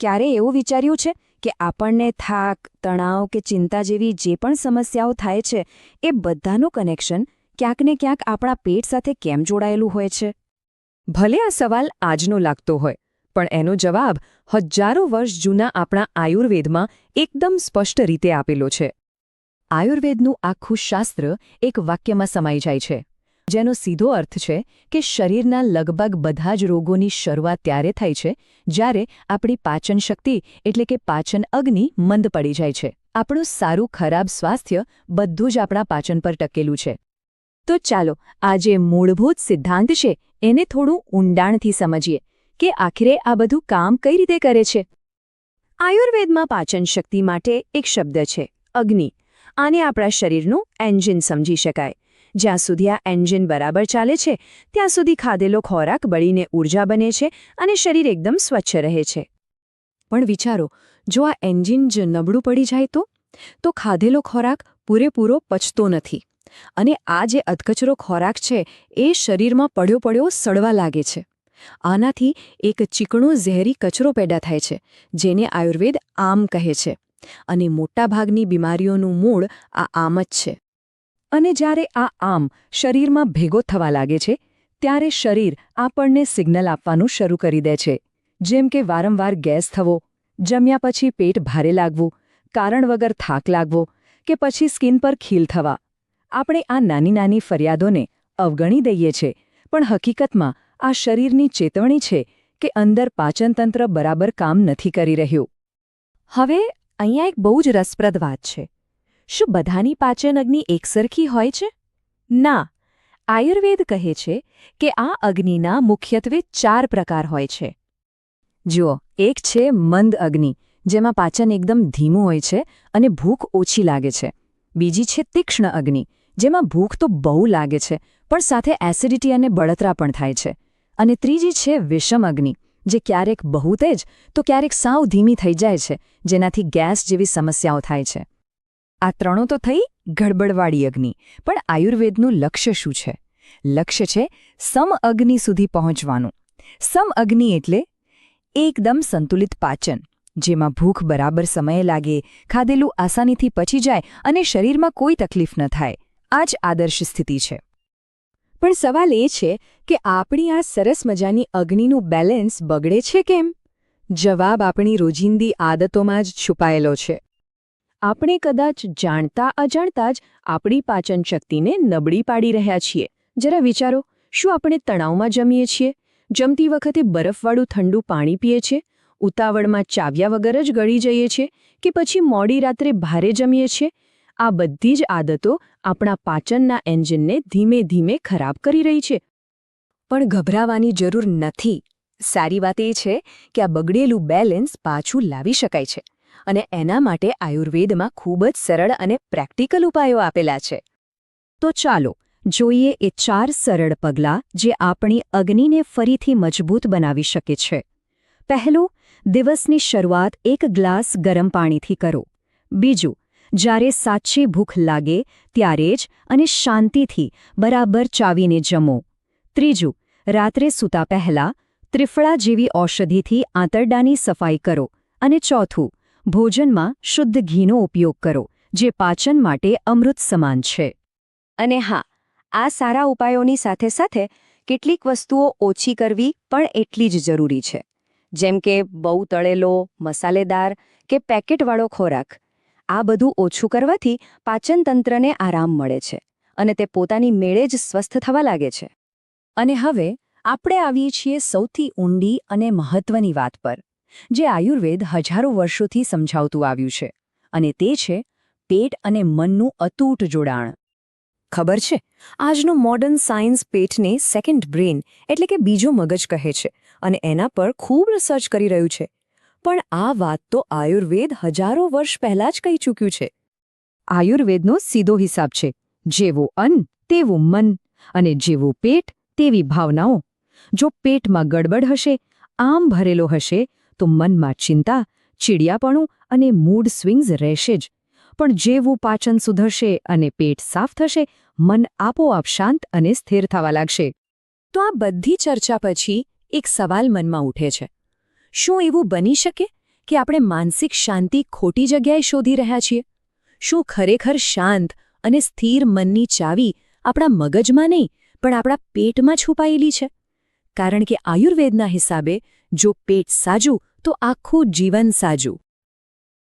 ક્યારે એવું વિચાર્યું છે કે આપણને થાક, તણાવ કે ચિંતા જેવી જે પણ સમસ્યાઓ થાય છે, એ બધાનું કનેક્શન ક્યાંક ને ક્યાંક આપણા પેટ સાથે કેમ જોડાયેલું હોય છે? ભલે આ સવાલ આજનો લાગતો હોય, પણ એનો જવાબ હજારો વર્ષ જૂના આપણા આયુર્વેદમાં એકદમ સ્પષ્ટ રીતે આપેલો છે. આયુર્વેદનું આખું શાસ્ત્ર એક વાક્યમાં સમાઈ જાય છે. જેનો સીધો અર્થ છે કે શરીરના લગભગ બધા જ રોગોની શરૂઆત ત્યારે થાય છે, જ્યારે આપણી પાચન શક્તિ એટલે કે પાચન અગ્નિ મંદ પડી જાય છે. આપણું સારું ખરાબ સ્વાસ્થ્ય બધું જ આપણા પાચન પર ટકેલું છે. તો ચાલો, આ જે મૂળભૂત સિદ્ધાંત છે, એને થોડું ઊંડાણથી સમજીએ કે આખરે આ બધું કામ કઈ રીતે કરે છે. આયુર્વેદમાં પાચન શક્તિ માટે એક શબ્દ છે, અગ્નિ. આને આપણા શરીરનું એન્જિન સમજી શકાય. જ્યાં સુધી આ એન્જિન બરાબર ચાલે છે, ત્યાં સુધી ખાધેલો ખોરાક બળીને ઊર્જા બને છે અને શરીર એકદમ સ્વચ્છ રહે છે. પણ વિચારો, જો આ એન્જિન જ નબળું પડી જાય તો? તો ખાધેલો ખોરાક પૂરેપૂરો પચતો નથી અને આ જે અધકચરો ખોરાક છે, એ શરીરમાં પડ્યો પડ્યો સડવા લાગે છે. આનાથી એક ચીકણો ઝેરી કચરો પેદા થાય છે, જેને આયુર્વેદ આમ કહે છે અને મોટાભાગની બીમારીઓનું મૂળ આ આમ જ છે. અને જ્યારે આ આમ શરીરમાં ભેગો થવા લાગે છે, ત્યારે શરીર આપણને સિગ્નલ આપવાનું શરૂ કરી દે છે. જેમ કે વારંવાર ગેસ થવો, જમ્યા પછી પેટ ભારે લાગવું, કારણ વગર થાક લાગવો કે પછી સ્કિન પર ખીલ થવા. આપણે આ નાની નાની ફરિયાદોને અવગણી દઈએ છીએ પણ હકીકતમાં આ શરીરની ચેતવણી છે કે અંદર પાચનતંત્ર બરાબર કામ નથી કરી રહ્યું. હવે, અહીંયા એક બહુ જ રસપ્રદ વાત છે. શું બધાની પાચન અગ્નિ એકસરખી હોય છે? ના. આયુર્વેદ કહે છે કે આ અગ્નિના મુખ્યત્વે ચાર પ્રકાર હોય છે. જુઓ, એક છે મંદ અગ્નિ, જેમાં પાચન એકદમ ધીમું હોય છે અને ભૂખ ઓછી લાગે છે. બીજી છે તીક્ષ્ણ અગ્નિ, જેમાં ભૂખ તો બહુ લાગે છે, પણ સાથે એસિડિટી અને બળતરા પણ થાય છે. અને ત્રીજી છે વિષમ અગ્નિ, જે ક્યારેક બહુ તેજ, તો ક્યારેક સાવ ધીમી થઈ જાય છે, જેનાથી ગેસ જેવી સમસ્યાઓ થાય છે. આ ત્રણો તો થઈ ગડબડવાળી અગ્નિ. પણ આયુર્વેદનું લક્ષ્ય શું છે? લક્ષ્ય છે સમ અગ્નિ સુધી પહોંચવાનું. સમ અગ્નિ એટલે એકદમ સંતુલિત પાચન, જેમાં ભૂખ બરાબર સમયે લાગે, ખાધેલું આસાનીથી પચી જાય અને શરીરમાં કોઈ તકલીફ ન થાય. આ જ આદર્શ સ્થિતિ છે. પણ સવાલ એ છે કે આપણી આ સરસ મજાની અગ્નિનું બેલેન્સ બગડે છે કેમ? જવાબ આપણી રોજિંદી આદતોમાં જ છુપાયેલો છે. આપણે કદાચ જાણતા અજાણતા જ આપણી પાચન શક્તિને નબળી પાડી રહ્યા છીએ. જરા વિચારો, શું આપણે તણાવમાં જમીએ છીએ? જમતી વખતે બરફવાળું ઠંડુ પાણી પીએ છીએ? ઉતાવળમાં ચાવ્યા વગર જ ગળી જઈએ છીએ કે પછી મોડી રાત્રે ભારે જમીએ છીએ? આ બધી જ આદતો આપણા પાચનના એન્જિનને ધીમે ધીમે ખરાબ કરી રહી છે. પણ ગભરાવાની જરૂર નથી. સારી વાત એ છે કે આ બગડેલું બેલેન્સ પાછું લાવી શકાય છે. અને એના માટે આયુર્વેદમાં ખૂબ જ સરળ અને પ્રેક્ટિકલ ઉપાયો આપેલા છે. તો ચાલો, જોઈએ એ ચાર સરળ પગલાં જે આપણી અગ્નિને ફરીથી મજબૂત બનાવી શકે છે. પહેલું, દિવસની શરૂઆત એક ગ્લાસ ગરમ પાણીથી કરો. બીજું, જ્યારે સાચી ભૂખ લાગે, ત્યારે જ અને શાંતિથી બરાબર ચાવીને જમો. ત્રીજું, રાત્રે સૂતા પહેલા ત્રિફળા જેવી ઔષધિથી આંતરડાની સફાઈ કરો. અને ચોથું ભોજનમાં શુદ્ધ ઘીનો ઉપયોગ કરો, જે પાચન માટે અમૃત સમાન છે. અને હા, આ સારા ઉપાયોની સાથે સાથે કેટલીક વસ્તુઓ ઓછી કરવી પણ એટલી જ જરૂરી છે. જેમ કે બહુ તળેલો, મસાલેદાર કે પેકેટવાળો ખોરાક. આ બધું ઓછું કરવાથી પાચનતંત્રને આરામ મળે છે અને તે પોતાની મેળે જ સ્વસ્થ થવા લાગે છે. અને હવે, આપણે આવીએ છીએ સૌથી ઊંડી અને મહત્વની વાત પર. જે આયુર્વેદ હજારો વર્ષોથી સમજાવતું આવ્યું છે અને તે છે પેટ અને મનનું અતૂટ જોડાણ. ખબર છે? આજનું મોડર્ન સાયન્સ પેટને સેકન્ડ બ્રેન એટલે કે બીજો મગજ કહે છે અને એના પર ખૂબ રિસર્ચ કરી રહ્યું છે. પણ આ વાત તો આયુર્વેદ હજારો વર્ષ પહેલાં જ કહી ચૂક્યું છે. આયુર્વેદનો સીધો હિસાબ છે. જેવો અન્ન, તેવું મન અને જેવું પેટ તેવી ભાવનાઓ. જો પેટમાં ગડબડ હશે, આમ ભરેલો હશે તો મનમાં ચિંતા, ચીડિયાપણું અને મૂડ સ્વિંગ્સ રહેશે જ. પણ જેવું પાચન સુધરશે અને પેટ સાફ થશે, મન આપોઆપ શાંત અને સ્થિર થવા લાગશે. તો આ બધી ચર્ચા પછી એક સવાલ મનમાં ઉઠે છે. શું એવું બની શકે કે આપણે માનસિક શાંતિ ખોટી જગ્યાએ શોધી રહ્યા છીએ? શું ખરેખર શાંત અને સ્થિર મનની ચાવી આપણા મગજમાં નહીં, પણ આપણા પેટમાં છુપાયેલી છે? કારણ કે આયુર્વેદના હિસાબે જો પેટ સાજું તો આખું જીવન સાજું.